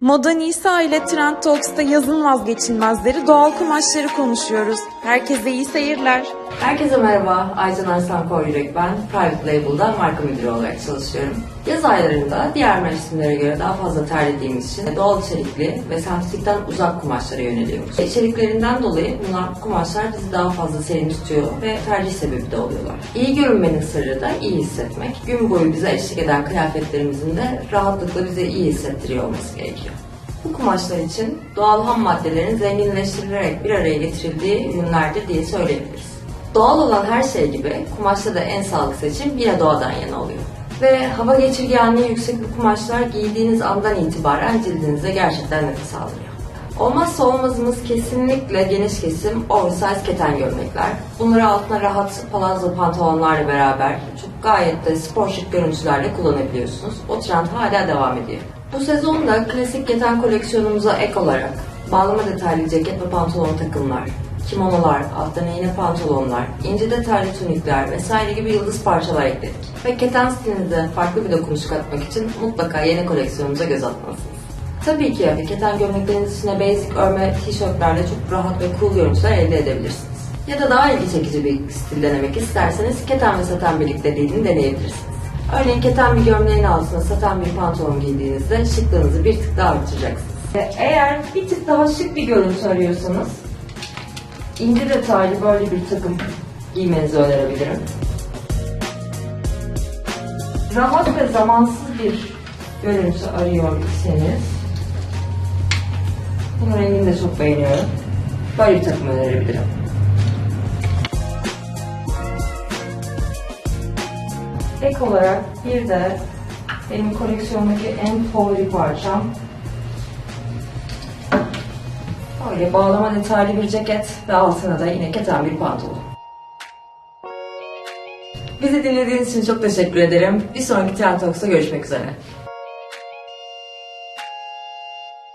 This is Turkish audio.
Moda Nisa ile Trend Talks'ta yazın vazgeçilmezleri doğal kumaşları konuşuyoruz. Herkese iyi seyirler. Herkese merhaba, Aycan Arslan Koryürek ben. Private Label'da marka müdürü olarak çalışıyorum. Yaz aylarında diğer mevsimlere göre daha fazla terlediğimiz için doğal içerikli ve sentetikten uzak kumaşlara yöneliyoruz. İçeriklerinden dolayı bunlar kumaşlar bizi daha fazla serin tutuyor ve tercih sebebi de oluyorlar. İyi görünmenin sırrı da iyi hissetmek. Gün boyu bize eşlik eden kıyafetlerimizin de rahatlıkla bize iyi hissettiriyor olması gerekiyor. Bu kumaşlar için doğal ham maddelerin zenginleştirilerek bir araya getirildiği ürünlerdir diye söyleyebiliriz. Doğal olan her şey gibi kumaşta da en sağlıklı seçim yine doğadan yana oluyor. Ve hava geçirgenliği yüksek bu kumaşlar giydiğiniz andan itibaren cildinize gerçekten nefes aldırıyor. Olmazsa olmazımız kesinlikle geniş kesim oversize keten gömlekler. Bunları altına rahat palazzo pantolonlarla beraber çok gayet de spor şık görüntülerle kullanabiliyorsunuz. O trend hala devam ediyor. Bu sezon da klasik keten koleksiyonumuza ek olarak bağlama detaylı ceket ve pantolon takımlar, kimonolar, alttan iğne pantolonlar, ince detaylı tunikler vesaire gibi yıldız parçalar ekledik. Ve keten stilinize farklı bir dokunuş katmak için mutlaka yeni koleksiyonumuza göz atmalısınız. Tabii ki keten gömlekleriniz içine basic örme tişörtlerle çok rahat ve cool görüntüler elde edebilirsiniz. Ya da daha ilgi çekici bir stil denemek isterseniz keten ve saten birlikteliğini deneyebilirsiniz. Örneğin keten bir gömleğin altına saten bir pantolon giydiğinizde şıklığınızı bir tık daha artıracaksınız. Eğer bir tık daha şık bir görüntü arıyorsanız ince detaylı böyle bir takım giymenizi önerebilirim. Rahat ve zamansız bir görüntü arıyor iseniz bunun rengini de çok beğeniyorum. Böyle bir takım önerebilirim. Ek olarak bir de benim koleksiyondaki en favori parçam böyle bağlama detaylı bir ceket ve altına da yine keten bir pantolon. Bizi dinlediğiniz için çok teşekkür ederim. Bir sonraki Trend Talks'ta görüşmek üzere.